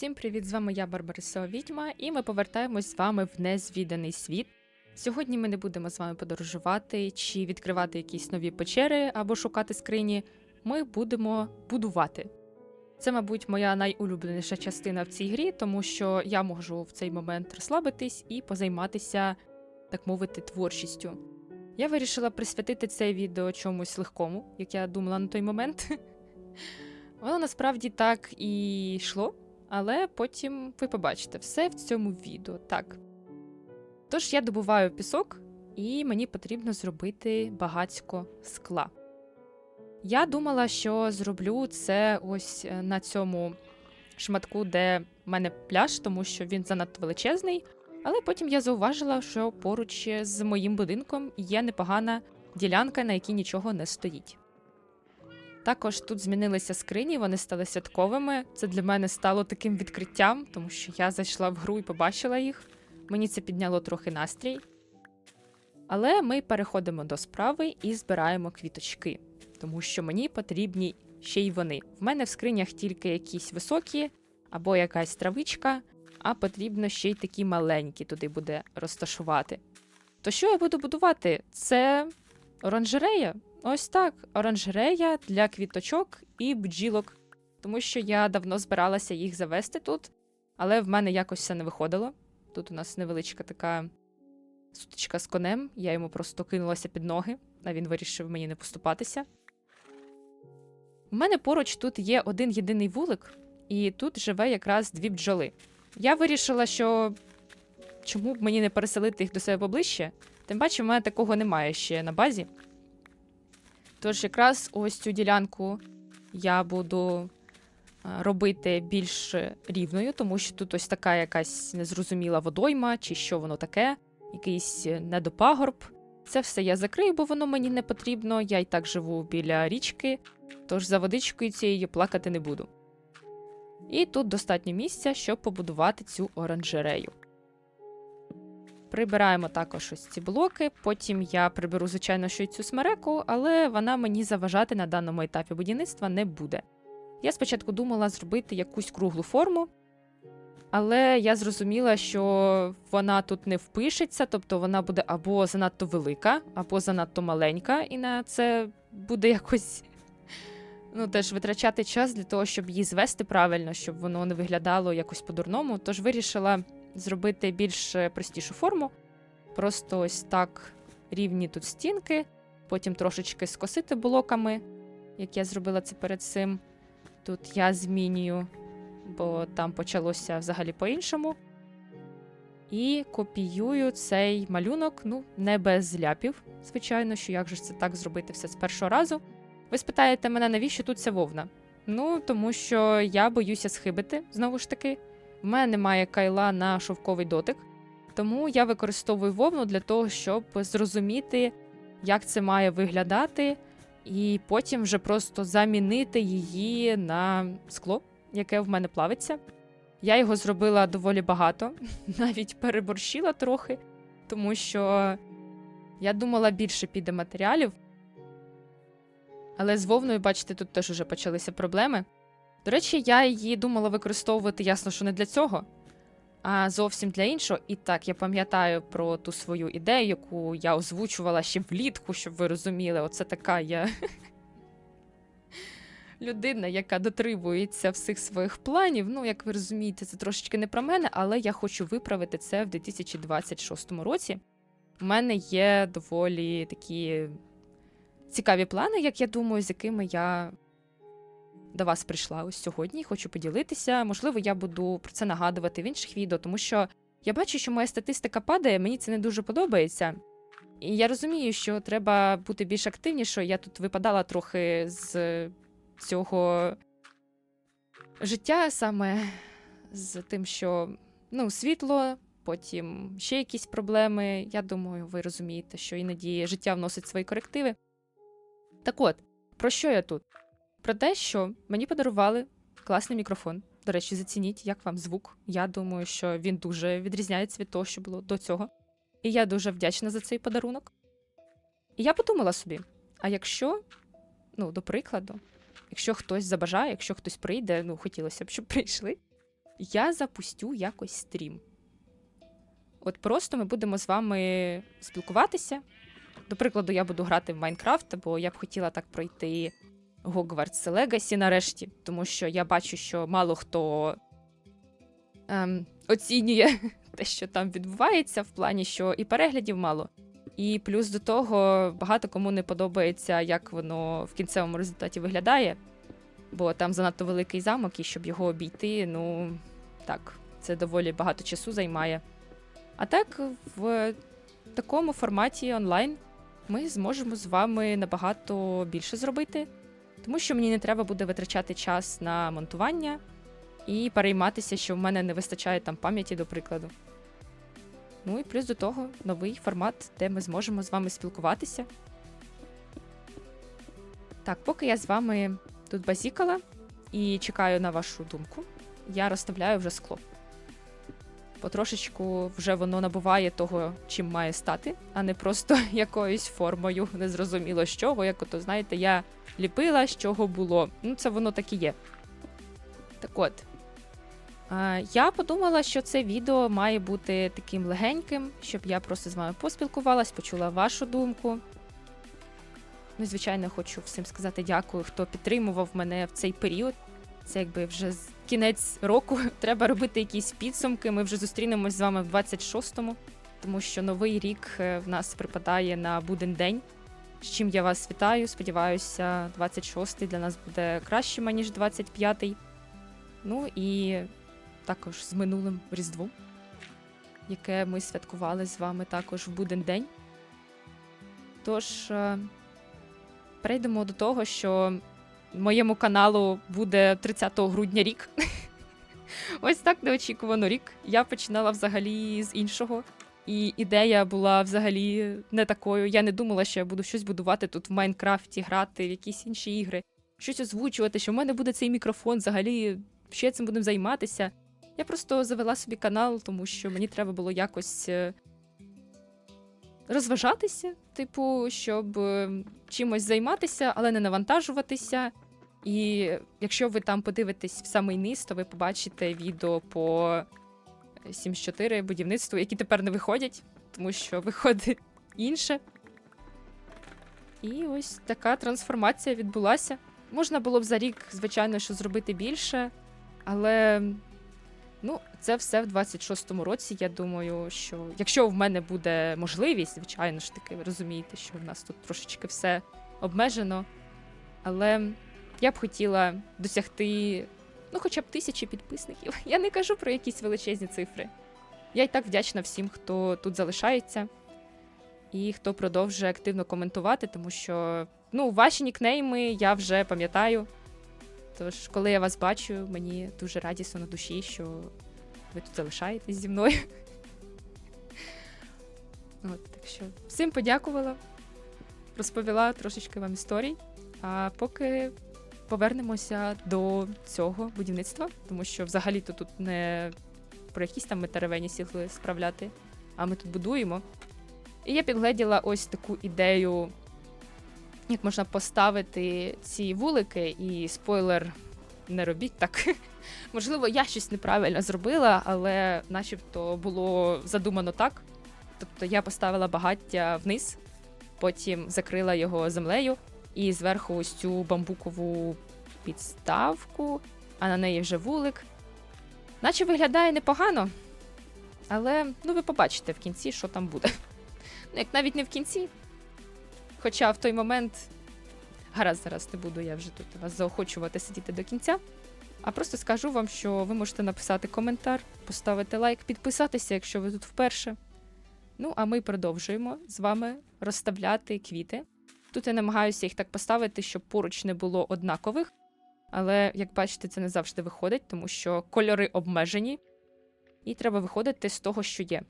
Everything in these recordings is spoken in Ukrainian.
Всім привіт! З вами я, Барбарисова Відьма, і ми повертаємось з вами в незвіданий світ. Сьогодні ми не будемо з вами подорожувати чи відкривати якісь нові печери або шукати скрині. Ми будемо будувати. Це, мабуть, моя найулюбленіша частина в цій грі, тому що я можу в цей момент розслабитись і позайматися, так мовити, творчістю. Я вирішила присвятити це відео чомусь легкому, як я думала на той момент. Воно насправді так і йшло, але потім ви побачите все в цьому відео. Так. Тож я добуваю пісок, і мені потрібно зробити багацько скла. Я думала, що зроблю це ось е, на цьому шматку, де в мене пляж, тому що він занадто величезний. Але потім я зауважила, що поруч з моїм будинком є непогана ділянка, на якій нічого не стоїть. Також тут змінилися скрині, вони стали святковими. Це для мене стало таким відкриттям, тому що я зайшла в гру і побачила їх. Мені це підняло трохи настрій. Але ми переходимо до справи і збираємо квіточки, тому що мені потрібні ще й вони. В мене в скринях тільки якісь високі або якась травичка, а потрібно ще й такі маленькі туди буде розташувати. То що я буду будувати? Це оранжерея. Ось так, оранжерея для квіточок і бджілок, тому що я давно збиралася їх завести тут, але в мене якось все не виходило. Тут у нас невеличка така сутичка з конем, я йому просто кинулася під ноги, а він вирішив мені не поступатися. У мене поруч тут є один єдиний вулик, і тут живе якраз дві бджоли. Я вирішила, що чому б мені не переселити їх до себе поближче, тим паче в мене такого немає ще на базі. Тож якраз ось цю ділянку я буду е, робити більш рівною, тому що тут ось така якась незрозуміла водойма, чи що воно таке, якийсь недопагорб. Це все я закрию, бо воно мені не потрібно. Я й так живу біля річки, тож за водичкою цією плакати не буду. І тут достатньо місця, щоб побудувати цю оранжерею. Прибираємо також ось ці блоки. Потім я приберу, звичайно, що й цю смереку, але вона мені заважати на даному етапі будівництва не буде. Я спочатку думала зробити якусь круглу форму, але я зрозуміла, що вона тут не впишеться, тобто вона буде або занадто велика, або занадто маленька, і на це буде якось ну, теж витрачати час для того, щоб її звести правильно, щоб воно не виглядало якось по-дурному. Тож вирішила зробити більш е, простішу форму. Просто ось так рівні тут стінки, потім трошечки скосити блоками, як я зробила це перед цим. Тут я змінюю, бо там почалося взагалі по-іншому. І копіюю цей малюнок, ну, не без ляпів, звичайно, що як же це так зробити все з першого разу. Ви спитаєте мене, навіщо тут ця вовна? Ну, тому що я боюся схибити, знову ж таки. В мене немає кайла на шовковий дотик, тому я використовую вовну для того, щоб зрозуміти, як це має виглядати, і потім вже просто замінити її на скло, яке в мене плавиться. Я його зробила доволі багато, навіть переборщила трохи, тому що я думала, більше піде матеріалів. Але з вовною, бачите, тут теж вже почалися проблеми. До речі, я її думала використовувати ясно, що не для цього, а зовсім для іншого. І так, я пам'ятаю про ту свою ідею, яку я озвучувала ще влітку, щоб ви розуміли, оце така я людина, яка дотримується всіх своїх планів. Ну, як ви розумієте, це трошечки не про мене, але я хочу виправити це в 2026 році. У мене є доволі такі цікаві плани, як я думаю, з якими я до вас прийшла ось сьогодні. Хочу поділитися. Можливо, я буду про це нагадувати в інших відео, тому що я бачу, що моя статистика падає, мені це не дуже подобається. І я розумію, що треба бути більш активнішою. Я тут випадала трохи з цього життя, саме з тим, що ну, світло, потім ще якісь проблеми. Я думаю, ви розумієте, що іноді життя вносить свої корективи. Так от, про що я тут? Про те, що мені подарували класний мікрофон. До речі, зацініть, як вам звук. Я думаю, що він дуже відрізняється від того, що було до цього. І я дуже вдячна за цей подарунок. І я подумала собі: а якщо, ну, до прикладу, якщо хтось забажає, якщо хтось прийде, ну, хотілося б, щоб прийшли. я запустю якось стрім. От просто ми будемо з вами спілкуватися. До прикладу, я буду грати в Майнкрафт, бо я б хотіла так пройти Hogwarts Legacy нарешті, тому що я бачу, що мало хто ем, оцінює те, що там відбувається, в плані, що і переглядів мало. І плюс до того багато кому не подобається, як воно в кінцевому результаті виглядає, бо там занадто великий замок, і щоб його обійти, ну так, це доволі багато часу займає. А так, в такому форматі онлайн ми зможемо з вами набагато більше зробити, тому що мені не треба буде витрачати час на монтування і перейматися, що в мене не вистачає там пам'яті, до прикладу. Ну і плюс до того новий формат, де ми зможемо з вами спілкуватися. Так, поки я з вами тут базікала і чекаю на вашу думку, я розставляю вже скло. Потрошечку вже воно набуває того, чим має стати, а не просто якоюсь формою, незрозуміло з чого. Як ото, знаєте, я ліпила, з чого було. Ну, це воно так і є. Так от. Я подумала, що це відео має бути таким легеньким, щоб я просто з вами поспілкувалась, почула вашу думку. Ну, звичайно, хочу всім сказати дякую, хто підтримував мене в цей період. Це якби вже кінець року. Треба робити якісь підсумки. Ми вже зустрінемось з вами в 26-му, тому що новий рік е, в нас припадає на буден день. З чим я вас вітаю. Сподіваюся, 26-й для нас буде кращим, ніж 25-й. Ну і також з минулим Різдвом, яке ми святкували з вами також в буден день. Тож е, перейдемо до того, що моєму каналу буде 30 грудня рік. Ось так неочікувано рік. Я починала взагалі з іншого. І ідея була взагалі не такою. Я не думала, що я буду щось будувати тут в Майнкрафті, грати в якісь інші ігри, щось озвучувати, що в мене буде цей мікрофон, взагалі, я цим будемо займатися. Я просто завела собі канал, тому що мені треба було якось е, розважатися, типу, щоб е, чимось займатися, але не навантажуватися. І якщо ви там подивитесь в самий низ, то ви побачите відео по 7.4 будівництву, які тепер не виходять, тому що виходить інше. І ось така трансформація відбулася. Можна було б за рік, звичайно, що зробити більше, але це все в 26-му році. Я думаю, що якщо в мене буде можливість, звичайно ж таки, ви розумієте, що в нас тут трошечки все обмежено. Але я б хотіла досягти ну, хоча б тисячі підписників. Я не кажу про якісь величезні цифри. Я й так вдячна всім, хто тут залишається і хто продовжує активно коментувати, тому що ну, ваші нікнейми я вже пам'ятаю. Тож, коли я вас бачу, мені дуже радісно на душі, що ви тут залишаєтесь зі мною. От, так що всім подякувала, розповіла трошечки вам історій. А поки повернемося до цього будівництва, тому що взагалі-то тут не про якісь там метаревені сігли справляти, а ми тут будуємо. І я підгледіла ось таку ідею, як можна поставити ці вулики, і спойлер, не робіть так. Можливо, я щось неправильно зробила, але начебто було задумано так. Тобто я поставила багаття вниз, потім закрила його землею, і зверху ось цю бамбукову підставку, а на неї вже вулик. Наче виглядає непогано, але ну ви побачите в кінці, що там буде. Ну, як навіть не в кінці. Хоча в той момент. Гаразд, зараз не буду я вже тут вас заохочувати сидіти до кінця. А просто скажу вам, що ви можете написати коментар, поставити лайк, підписатися, якщо ви тут вперше. Ну, а ми продовжуємо з вами розставляти квіти. Тут я намагаюся їх так поставити, щоб поруч не було однакових. Але, як бачите, це не завжди виходить, тому що кольори обмежені, і треба виходити з того, що є.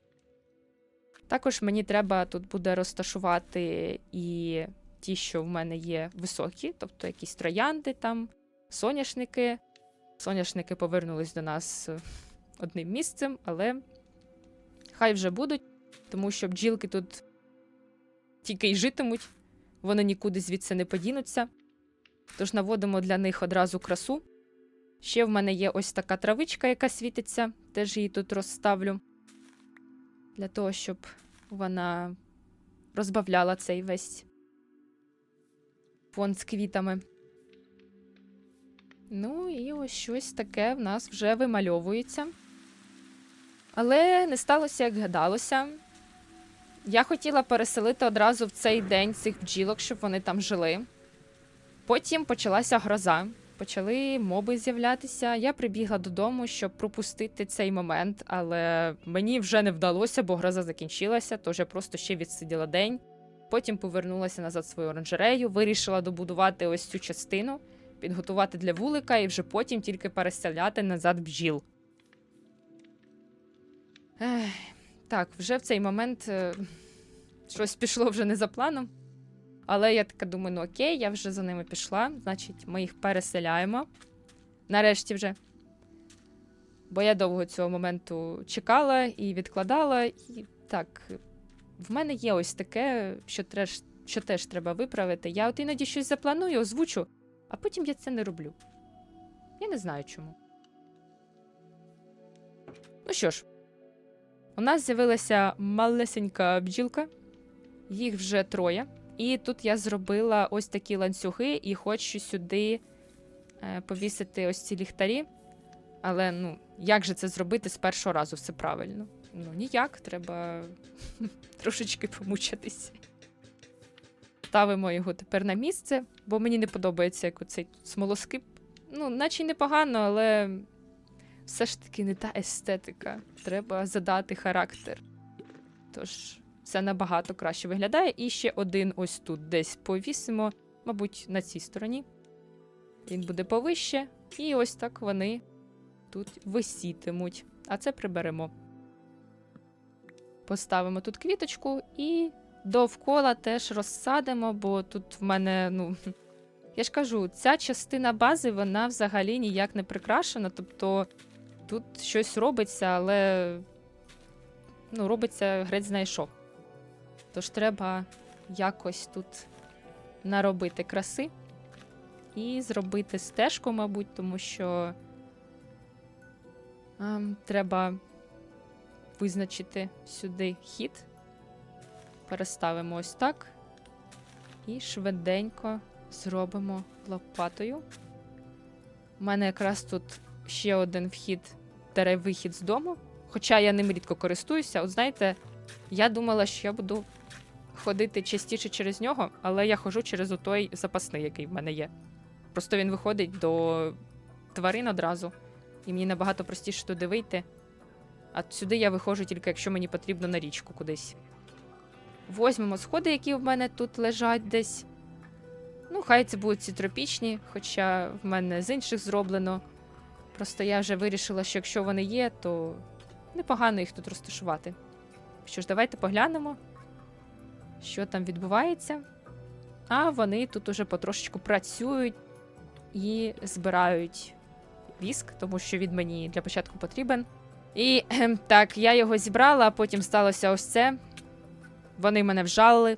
Також мені треба тут буде розташувати і ті, що в мене є високі, тобто якісь троянди там, соняшники. Соняшники повернулись до нас е, одним місцем, але хай вже будуть, тому що бджілки тут тільки й житимуть, вони нікуди звідси не подінуться. Тож наводимо для них одразу красу. Ще в мене є ось така травичка, яка світиться, теж її тут розставлю. Для того, щоб вона розбавляла цей весь фон з квітами. Ну, і ось щось таке в нас вже вимальовується. Але не сталося, як гадалося. Я хотіла переселити одразу в цей день цих бджілок, щоб вони там жили. Потім почалася гроза, почали моби з'являтися. Я прибігла додому, щоб пропустити цей момент, але мені вже не вдалося, бо гроза закінчилася, тож я просто ще відсиділа день. Потім повернулася назад в свою оранжерею, вирішила добудувати ось цю частину, підготувати для вулика і вже потім тільки переселяти назад бджіл. Ех, так, вже в цей момент е, щось пішло вже не за планом. Але я така думаю, ну окей, я вже за ними пішла, значить, ми їх переселяємо. Нарешті вже. Бо я довго цього моменту чекала і відкладала. І так, в мене є ось таке, що, треш, що теж треба виправити. Я от іноді щось запланую, озвучу, а потім я це не роблю. Я не знаю чому. Ну що ж, у нас з'явилася малесенька бджілка, їх вже троє. І тут я зробила ось такі ланцюги і хочу сюди е, повісити ось ці ліхтарі. Але ну, як же це зробити з першого разу все правильно? Ну, ніяк, треба трошечки помучатися. Ставимо його тепер на місце, бо мені не подобається, як оцей смолоскип. Ну, наче й непогано, але все ж таки не та естетика. Треба задати характер. Тож, це набагато краще виглядає. І ще один ось тут десь повісимо, мабуть, на цій стороні. Він буде повище, і ось так вони тут висітимуть. А це приберемо. Поставимо тут квіточку і довкола теж розсадимо, бо тут в мене, ну. Я ж кажу, ця частина бази, вона взагалі ніяк не прикрашена. Тобто тут щось робиться, але ну, робиться грець знає що. Тож треба якось тут наробити краси і зробити стежку, мабуть, тому що ем, треба визначити сюди хід. Переставимо ось так. І швиденько зробимо лопатою. У мене якраз тут ще один вхід, тере вихід з дому. Хоча я ним рідко користуюся. От знаєте, я думала, що я буду ходити частіше через нього, але я ходжу через той запасний, який в мене є. Просто він виходить до тварин одразу, і мені набагато простіше туди вийти. А сюди я виходжу тільки, якщо мені потрібно на річку кудись. Возьмемо сходи, які в мене тут лежать десь. Ну, хай це будуть ці тропічні, хоча в мене з інших зроблено. Просто я вже вирішила, що якщо вони є, то непогано їх тут розташувати. Що ж, давайте поглянемо, що там відбувається. А вони тут уже потрошечку працюють і збирають віск, тому що він мені для початку потрібен. І так, я його зібрала, а потім сталося ось це. Вони мене вжалили.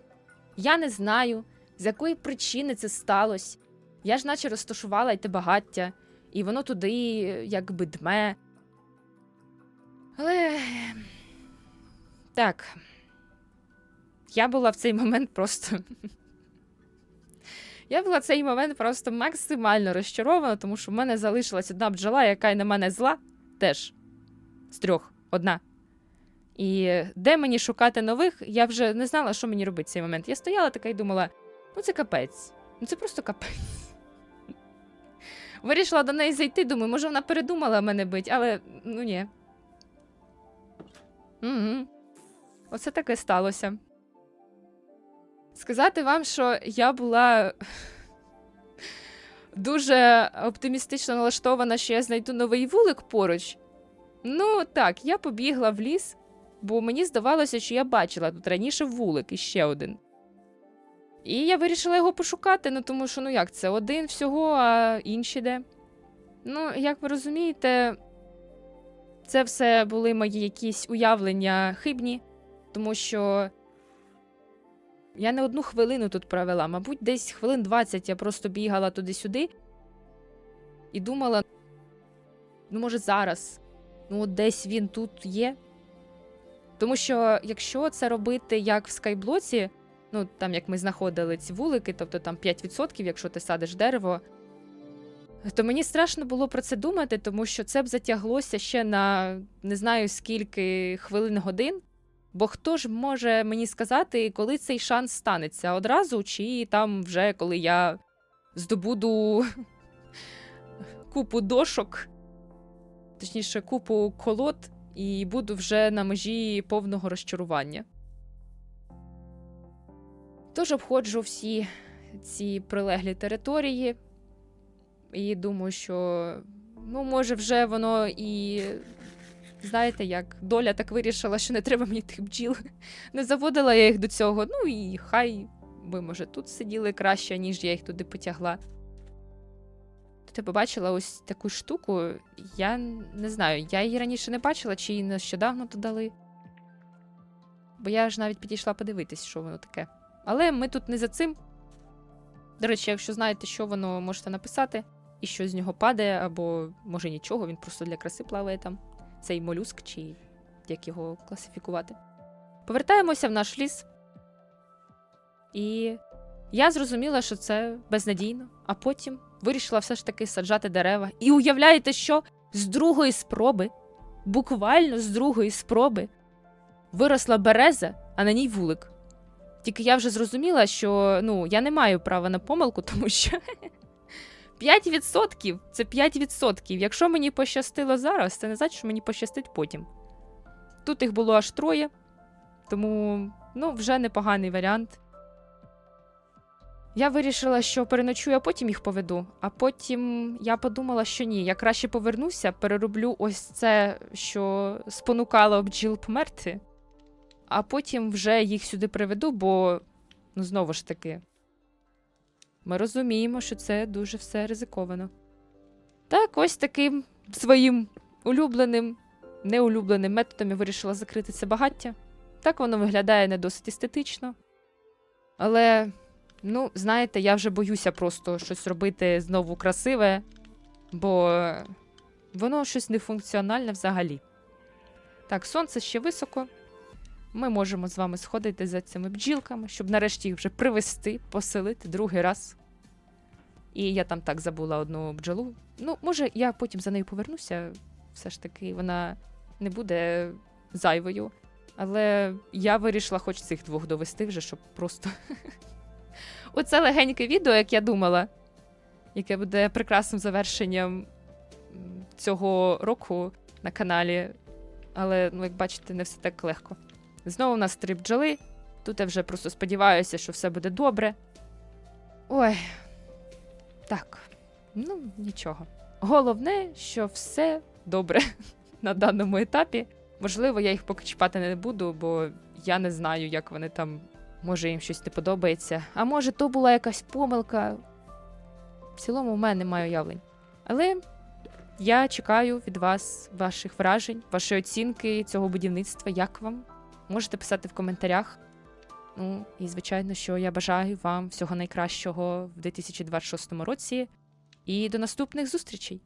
Я не знаю, з якої причини це сталося. Я ж наче розташувала й те багаття, і воно туди якби дме. Але. Так. Я була в цей момент просто. Я була в цей момент просто максимально розчарована, тому що в мене залишилась одна бджола, яка й на мене зла теж з трьох одна. І де мені шукати нових, я вже не знала, що мені робити в цей момент. Я стояла така і думала: ну це капець, ну це просто капець. Вирішила до неї зайти, думаю, може вона передумала мене бить, але ну ні. Угу. Оце таке сталося. Сказати вам, що я була дуже оптимістично налаштована, що я знайду новий вулик поруч. Ну, так, я побігла в ліс, бо мені здавалося, що я бачила тут раніше вулик і ще один. І я вирішила його пошукати, ну тому що, ну як це, один всього, а інші де. Ну, як ви розумієте, це все були мої якісь уявлення хибні, тому що я не одну хвилину тут провела, мабуть, десь хвилин 20 я просто бігала туди-сюди і думала, ну може зараз, ну десь він тут є. Тому що якщо це робити як в скайблоці, ну там як ми знаходили ці вулики, тобто там 5%, якщо ти садиш дерево, то мені страшно було про це думати, тому що це б затяглося ще на не знаю скільки хвилин годин. Бо хто ж може мені сказати, коли цей шанс станеться одразу, чи там вже коли я здобуду купу дошок, точніше, купу колод, і буду вже на межі повного розчарування. Тож обходжу всі ці прилеглі території, і думаю, що ну, може, вже воно і. Знаєте, як доля так вирішила, що не треба мені тих бджіл. Не заводила я їх до цього. Ну і хай би, може, тут сиділи краще, ніж я їх туди потягла. Ти побачила ось таку штуку. Я не знаю, я її раніше не бачила, чи її нещодавно додали. Бо я ж навіть підійшла подивитись, що воно таке. Але ми тут не за цим. До речі, якщо знаєте, що воно можете написати, і що з нього падає, або може нічого, він просто для краси плаває там. Цей молюск, чи як його класифікувати. Повертаємося в наш ліс. І я зрозуміла, що це безнадійно, а потім вирішила все ж таки саджати дерева. І уявляєте, що з другої спроби, буквально з другої спроби, виросла береза, а на ній вулик. Тільки я вже зрозуміла, що ну, я не маю права на помилку, тому що 5% це 5%. Якщо мені пощастило зараз, це не значить, що мені пощастить потім. Тут їх було аж троє, тому ну, вже непоганий варіант. Я вирішила, що переночую, а потім їх поведу. А потім я подумала, що ні, я краще повернуся, перероблю ось це, що спонукало бджіл померти, а потім вже їх сюди приведу, бо, ну, знову ж таки, ми розуміємо, що це дуже все ризиковано. Так, ось таким своїм улюбленим, неулюбленим методом я вирішила закрити це багаття. Так воно виглядає не досить естетично. Але, ну, знаєте, я вже боюся просто щось робити знову красиве, бо воно щось нефункціональне взагалі. Так, сонце ще високо. Ми можемо з вами сходити за цими бджілками, щоб нарешті їх вже привезти, поселити другий раз. І я там так забула одну бджолу. Ну, може, я потім за нею повернуся. Все ж таки, вона не буде зайвою. Але я вирішила хоч цих двох довести вже, щоб просто. Оце легеньке відео, як я думала, яке буде прекрасним завершенням цього року на каналі. Але, ну, як бачите, не все так легко. Знову у нас три бджоли. Тут я вже просто сподіваюся, що все буде добре. Ой, так, ну нічого. Головне, що все добре на даному етапі. Можливо, я їх поки чіпати не буду, бо я не знаю, як вони там. Може, їм щось не подобається. А може, то була якась помилка. В цілому, в мене немає уявлень. Але я чекаю від вас ваших вражень, вашої оцінки цього будівництва. Як вам? Можете писати в коментарях. Ну, і звичайно, що я бажаю вам всього найкращого в 2026 році. І до наступних зустрічей!